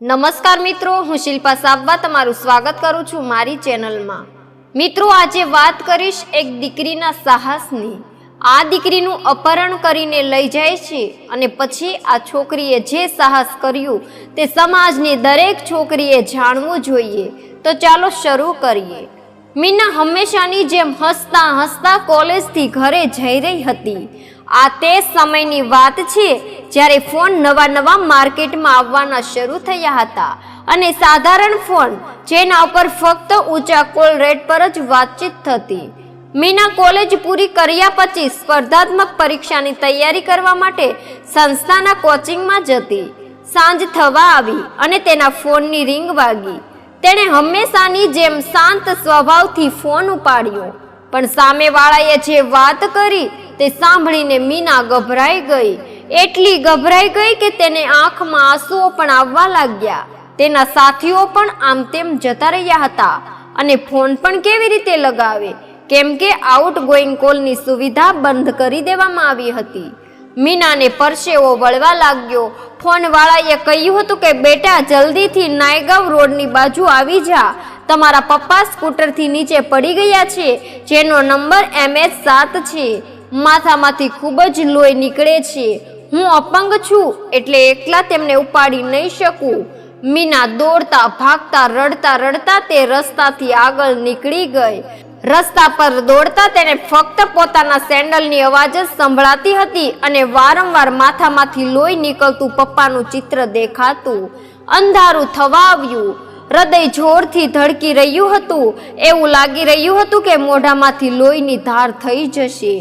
નમસ્કાર મિત્રો, હું શિલ્પા સાબવા તમારું સ્વાગત કરું છું મારી ચેનલમાં. મિત્રો, આજે વાત કરીશ એક દીકરીના સાહસની. આ દીકરીનું અપહરણ કરીને લઈ જાય છે અને પછી આ છોકરીએ જે સાહસ કર્યું તે સમાજની દરેક છોકરીએ જાણવું જોઈએ. તો ચાલો શરૂ કરીએ. મીના હંમેશાની જેમ હસતા હસતા કોલેજથી ઘરે જઈ રહી હતી. આ તે સમયની વાત છે જ્યારે ફોન નવા નવા માર્કેટમાં આવવાના શરૂ થયા હતા. અને સાધારણ ફોન, જેના ઉપર ફક્ત ઊંચા કોલ રેટ પર જ વાતચીત થતી. મીના કોલેજ પૂરી કર્યા પછી સ્પર્ધાત્મક પરીક્ષાની તૈયારી કરવા માટે સંસ્થાના કોચિંગમાં જતી. સાંજ થવા આવી અને તેના ફોનની રિંગ વાગી. તેણે હંમેશાની જેમ શાંત સ્વભાવથી ફોન ઉપાડ્યો. પણ સામેવાળાએ જે વાત કરી તે સાંભળીને મીના ગભરાઈ ગઈ. એટલી ગભરાઈ ગઈ કે તેને આંખમાં આંસુઓ પણ આવવા લાગ્યા. તેના સાથીઓ પણ આમ તેમ જતા રહ્યા હતા અને ફોન પણ કેવી રીતે લગાવે? કેમ કે આઉટ ગોઈંગ કોલની સુવિધા બંધ કરી દેવામાં આવી હતી. મીનાને પરસેવો વળવા લાગ્યો. ફોનવાળાએ કહ્યું હતું કે, બેટા, જલ્દીથી નાયગાંવ રોડની બાજુ આવી જા. તમારા પપ્પા સ્કૂટરથી નીચે પડી ગયા છે. જેનો નંબર એમએસ સાત છે. માથામાંથી ખૂબ જ લોહી નીકળે છે. હું અપંગ છું એટલે એકલા તેમને ઉપાડી નહીં શકું. મીના દોડતા, ભાગતા, રડતા રડતા તે રસ્તાથી આગળ નીકળી ગઈ. રસ્તા પર દોડતા તેને ફક્ત પોતાના સેન્ડલની અવાજ જ સંભળાતી હતી અને વારંવાર માથામાંથી લોહી નીકળતું પપ્પાનું ચિત્ર દેખાતું. અંધારું થવા આવ્યું હૃદય જોરથી ધડકી રહ્યું હતું. એવું લાગી રહ્યું હતું કે મોઢામાંથી લોહીની ધાર થઈ જશે.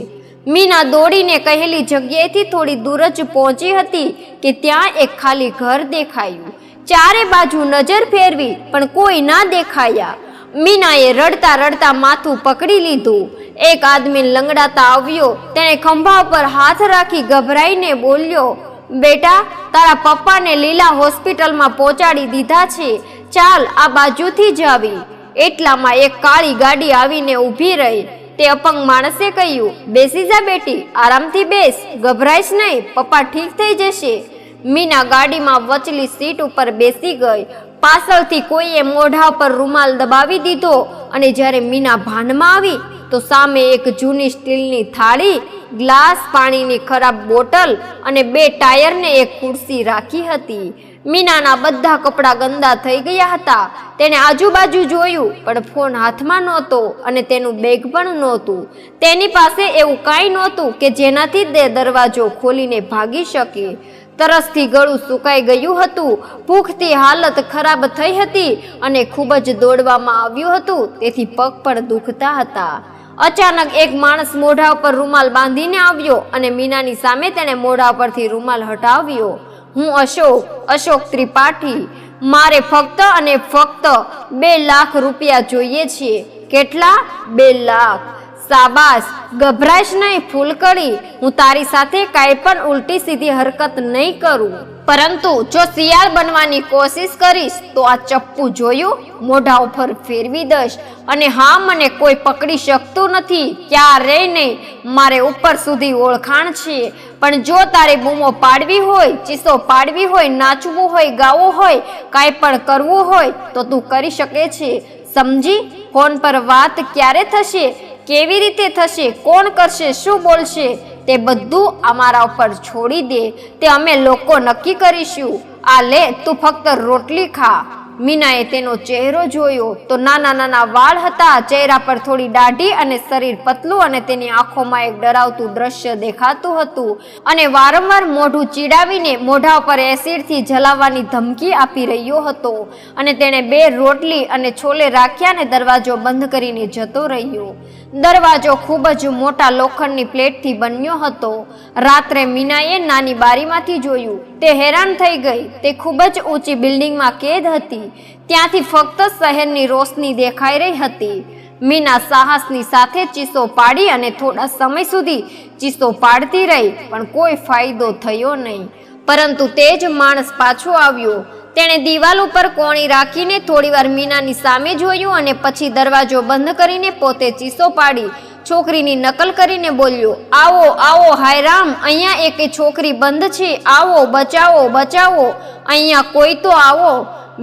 મીના દોડીને કહેલી જગ્યાએથી થોડી દૂર જ પહોંચી હતી કે ત્યાં એક ખાલી ઘર દેખાયું. ચારે બાજુ નજર ફેરવી પણ કોઈ ના દેખાયા. મીનાએ રડતા રડતા માથું પકડી લીધું. એક આદમી લંગડાતા આવ્યો. તેણે ખંભા પર હાથ રાખી ગભરાઈને બોલ્યો, બેટા, તારા પપ્પાને લીલા હોસ્પિટલમાં પહોંચાડી દીધા છે. ચાલ આ બાજુથી જ આવી. એટલામાં એક કાળી ગાડી આવીને ઊભી રહી. તે અપંગ માણસે કહ્યું, બેસી જા બેટી, આરામથી બેસ, ગભરાઈશ નહીં, પપ્પા ઠીક થઈ જશે. મીના ગાડીમાં વચલી સીટ ઉપર બેસી ગઈ. પાછળથી કોઈએ મોઢા પર રૂમાલ દબાવી દીધો અને જ્યારે મીના ભાનમાં આવી, તો સામે એક જૂની સ્ટીલની થાળી, ગ્લાસ, પાણીની ખરાબ બોટલ અને બે ટાયરને એક ખુરશી રાખી હતી. મીનાના બધા કપડાં ગંદા થઈ ગયા હતા. તેણે આજુબાજુ જોયું, પણ ફોન હાથમાં નહોતો અને તેનું બેગ પણ નહોતું. તેની પાસે એવું કાંઈ નહોતું કે જેનાથી તે દરવાજો ખોલીને ભાગી શકે. તરસથી ગળું સુકાઈ ગયું હતું. ભૂખથી હાલત ખરાબ થઈ હતી અને ખૂબ જ દોડવામાં આવ્યું હતું, તેથી પગ પણ દુખતા હતા. અચાનક એક માણસ મોઢા ઉપર રૂમાલ બાંધીને આવ્યો અને મીનાની સામે તેણે મોઢા પરથી રૂમાલ હટાવ્યો. હું અશોક અશોક ત્રિપાઠી. મારે ફક્ત અને ફક્ત બે લાખ રૂપિયા જોઈએ છે કેટલા? બે લાખ. સાબાસ ગભરાશ નહીં ફૂલકડી હું તારી સાથે કાંઈ પણ ઉલટી સીધી હરકત નહીં કરું. પરંતુ જો શિયાળ બનવાની કોશિશ કરીશ, તો આ ચપ્પુ જોયું, મોઢા ઉપર ફેરવી દઈશ અને હા, મને કોઈ પકડી શકતું નથી ક્યારે નહીં. મારે ઉપર સુધી ઓળખાણ છે. પણ જો તારે બૂમો પાડવી હોય, ચીસો પાડવી હોય, નાચવું હોય, ગાવું હોય, કાંઈ પણ કરવું હોય, તો તું કરી શકે છે. સમજી? ફોન પર વાત ક્યારે થશે? કેવી રીતે થશે? કોણ કરશે? શું બોલશે? તે બધું અમારા ઉપર છોડી દે. તે અમે લોકો નક્કી કરીશું. આ લે, તું ફક્ત રોટલી ખા. મીનાએ તેનો ચહેરો જોયો. તો નાના નાના વાળ હતા. ચહેરા પર થોડી દાઢી અને શરીર પતલું અને તેની આંખોમાં એક ડરાવતું દ્રશ્ય દેખાતું હતું. અને વારંવાર મોઢું ચીડાવીને મોઢા પર એસિડથી જલાવવાની ધમકી આપી રહ્યો હતો. અને તેણે બે રોટલી અને છોલે રાખ્યા અને દરવાજો બંધ કરીને જતો રહ્યો. દરવાજો ખૂબ જ મોટા લોખંડની પ્લેટથી બન્યો હતો. રાત્રે મીનાએ નાની બારીમાંથી જોયું, તે હેરાન થઈ ગઈ. તે ખૂબ જ ઊંચી બિલ્ડિંગમાં કેદ હતી. ત્યાંથી ફક્ત શહેરની રોશની દેખાઈ રહી હતી. મીના સાહસની સાથે ચીસો પાડી અને થોડા સમય સુધી ચીસો પાડતી રહી, પણ કોઈ ફાયદો થયો નહીં. પરંતુ તે જ માણસ પાછો આવ્યો. તેણે દિવાલ ઉપર કોણી રાખીને થોડીવાર મીનાની સામે જોયું અને પછી દરવાજો બંધ કરીને પોતે ચીસો પાડી છોકરીની નકલ કરીને બોલ્યો, આવો આવો હાયરામ અહીંયા એક છોકરી બંધ છે. આવો, બચાવો બચાવો. અહીંયા કોઈ તો આવો.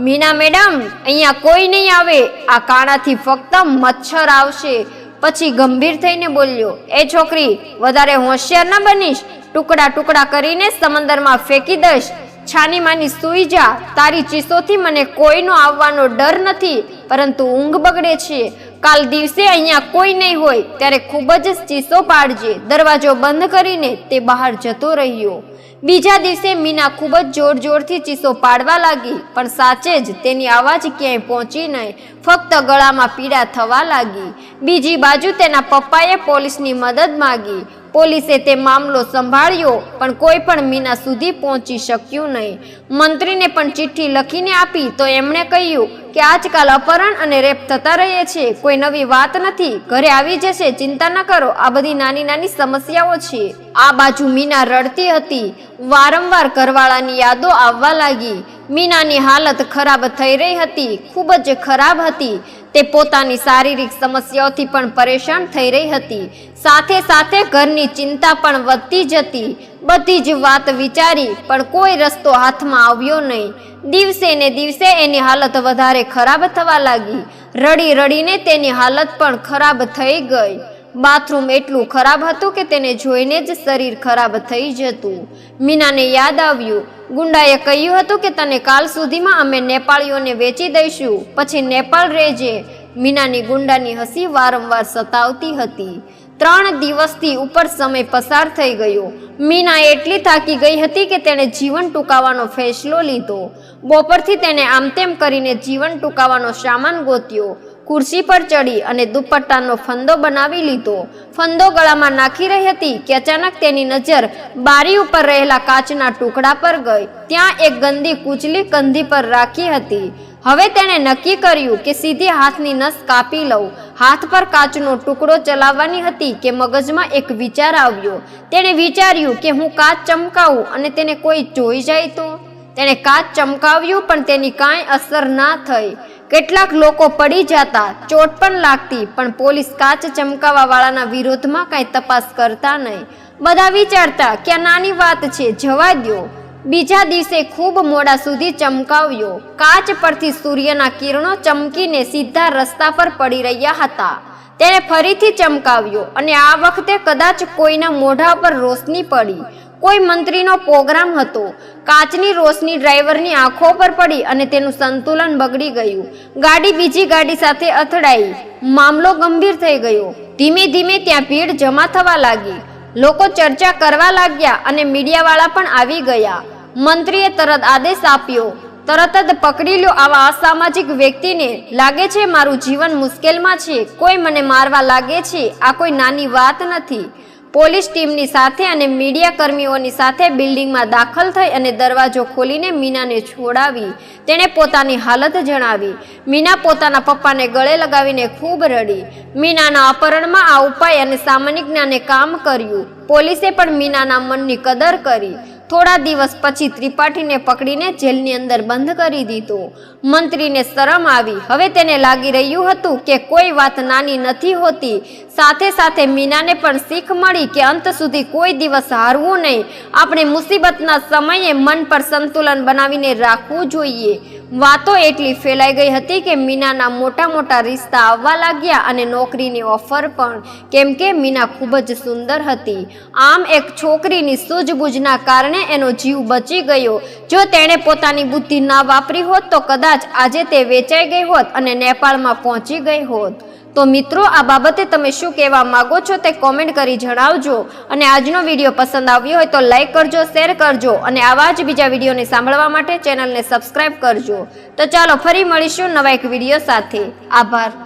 મીના મેડમ, અહીંયા કોઈ નહીં આવે. આ કાણાથી ફક્ત મચ્છર આવશે. પછી ગંભીર થઈને બોલ્યો, એ છોકરી, વધારે હોશિયાર ન બનીશ. ટુકડા ટુકડા કરીને સમંદરમાં ફેંકી દઈશ. છાની માની સૂઈ જા. તારી ચીસોથી મને કોઈનો આવવાનો ડર નથી, પરંતુ ઊંઘ બગડે છે. કાલ દિવસે અહીંયા કોઈ નહીં હોય, ત્યારે ખૂબ જ ચીસો પાડજે. દરવાજો બંધ કરીને તે બહાર જતો રહ્યો. બીજા દિવસે મીના ખૂબ જ જોર જોરથી ચીસો પાડવા લાગી, પણ સાચે જ તેની અવાજ ક્યાંય પહોંચી નહીં. ફક્ત ગળામાં પીડા થવા લાગી. બીજી બાજુ તેના પપ્પાએ પોલીસની મદદ માંગી. પોલીસે તે મામલો સંભાળ્યો, પણ કોઈ પણ મીના સુધી પહોંચી શક્યું નહીં. મંત્રીને પણ ચિઠ્ઠી લખીને આપી તો એમણે કહ્યું કે આજકાલ અપહરણ અને રેપ થતા રહે છે કોઈ નવી વાત નથી. ઘરે આવી જશે. ચિંતા ન કરો. આ બધી નાની નાની સમસ્યાઓ છે. આ બાજુ મીના રડતી હતી. વારંવાર ઘરવાળાની યાદો આવવા લાગી. મીનાની હાલત ખરાબ થઈ રહી હતી. ખૂબ જ ખરાબ હતી. તે પોતાની શારીરિક સમસ્યાઓથી પણ પરેશાન થઈ રહી હતી. સાથે સાથે ઘરની ચિંતા પણ વધતી જતી. બધી જ વાત વિચારી પણ કોઈ રસ્તો હાથમાં આવ્યો નહીં. દિવસે ને દિવસે એની હાલત વધારે ખરાબ થવા લાગી. રડી રડીને તેની હાલત પણ ખરાબ થઈ ગઈ. બાથરૂમ એટલું ખરાબ હતું કે તેને જોઈને જ શરીર ખરાબ થઈ જતું. મીનાને યાદ આવ્યું. ગુંડાએ કહ્યું હતું કે તને કાલ સુધીમાં અમે નેપાળીઓને વેચી દઈશું. પછી નેપાળ રહેજે. મીનાની ગુંડાની હસી વારંવાર સતાવતી હતી. ત્રણ દિવસથી ઉપર સમય પસાર થઈ ગયો. મીના એટલી થાકી ગઈ હતી કે તેણે જીવન ટૂંકાવાનો ફેસલો લીધો. બપોરથી તેને આમ તેમ કરીને જીવન ટૂંકાવાનો સામાન ગોત્યો. ખુરશી પર ચડી અને દુપટ્ટાનો ફંદો બનાવી લીધો. ફંદો ગળામાં નાખી રહી હતી કે અચાનક તેની નજર બારી ઉપર રહેલા કાચના ટુકડા પર ગઈ. ત્યાં એક ગંદી કૂચલી કંધી પર રાખી હતી. હવે તેણે નક્કી કર્યું કે સીધી હાથની નસ કાપી લઉં. હાથ પર કાચનો ટુકડો ચલાવવાની હતી કે મગજમાં એક વિચાર આવ્યો. તેણે વિચાર્યું કે હું કાચ ચમકાવું અને તેને કોઈ જોઈ જાય તો? તેણે કાચ ચમકાવ્યું પણ તેની કાંઈ અસર ના થઈ. કેટલાક લોકો પડી જતા, ચોટ પણ લાગતી, પણ પોલીસ કાચ ચમકાવા વાળાના વિરોધમાં કાંઈ તપાસ કરતા નહીં. બધા વિચારતા કે આ નાની વાત છે, જવા દ્યો. બીજા દિવસે ખૂબ મોડા સુધી ચમકાવ્યો. કાચ પરથી સૂર્યના કિરણો ચમકીને સીધા રસ્તા પર પડી રહ્યા હતા. તેણે ફરીથી ચમકાવ્યો અને આ વખતે કદાચ કોઈના મોઢા પર રોશની પડી. કોઈ મંત્રીનો પ્રોગ્રામ હતો. કાચની રોશની ડ્રાઈવરની આંખો પર પડી અને તેનું સંતુલન બગડી ગયું. ગાડી બીજી ગાડી સાથે અથડાઈ. મામલો ગંભીર થઈ ગયો. ધીમે ધીમે ત્યાં ભીડ જમા થવા લાગી. લોકો ચર્ચા કરવા લાગ્યા અને મીડિયાવાળા પણ આવી ગયા. મંત્રીએ તરત આદેશ આપ્યો, તરત જ પકડી લો આવા અસામાજિક વ્યક્તિને. લાગે છે મારું જીવન મુશ્કેલમાં છે. કોઈ મને મારવા લાગે છે. આ કોઈ નાની વાત નથી. પોલીસ ટીમની સાથે અને મીડિયા કર્મીઓની સાથે બિલ્ડિંગમાં દાખલ થઈ અને દરવાજો ખોલીને મીનાને છોડાવી. તેણે પોતાની હાલત જણાવી. મીના પોતાના પપ્પાને ગળે લગાવીને ખૂબ રડી. મીનાના અપહરણમાં આ ઉપાય અને સામાન્ય જ્ઞાને કામ કર્યું. પોલીસે પણ મીનાના મનની કદર કરી. થોડા દિવસ પછી ત્રિપાઠીને પકડીને જેલની અંદર બંધ કરી દીધો. મંત્રીને શરમ આવી. હવે તેને લાગી રહ્યું હતું કે કોઈ વાત નાની નથી હોતી. સાથે સાથે મીનાને પણ શીખ મળી કે અંત સુધી કોઈ દિવસ હારવું નહીં. આપણે મુસીબતના સમયે મન પર સંતુલન બનાવીને રાખવું જોઈએ. વાતો એટલી ફેલાઈ ગઈ હતી કે મીનાના મોટા મોટા રિશ્તા આવવા લાગ્યા અને નોકરીની ઓફર પણ, કેમ કે મીના ખૂબ જ સુંદર હતી. આમ એક છોકરીની સૂઝબૂઝના કારણે એનો જીવ બચી ગયો. જો તેણે પોતાની બુદ્ધિ ના વાપરી હોત તો કદાચ આજે તે વેચાઈ ગઈ હોત અને નેપાળમાં પહોંચી ગઈ હોત. તો મિત્રો, આ બાબતે તમે શું કહેવા માગો છો તે કોમેન્ટ કરી જણાવજો. અને આજનો વીડિયો પસંદ આવ્યો હોય તો લાઈક કરજો શેર કરજો અને આવા જ બીજા વિડીયોને સાંભળવા માટે ચેનલને સબસ્ક્રાઈબ કરજો. તો ચાલો ફરી મળીશું નવા એક વીડિયો સાથે. આભાર.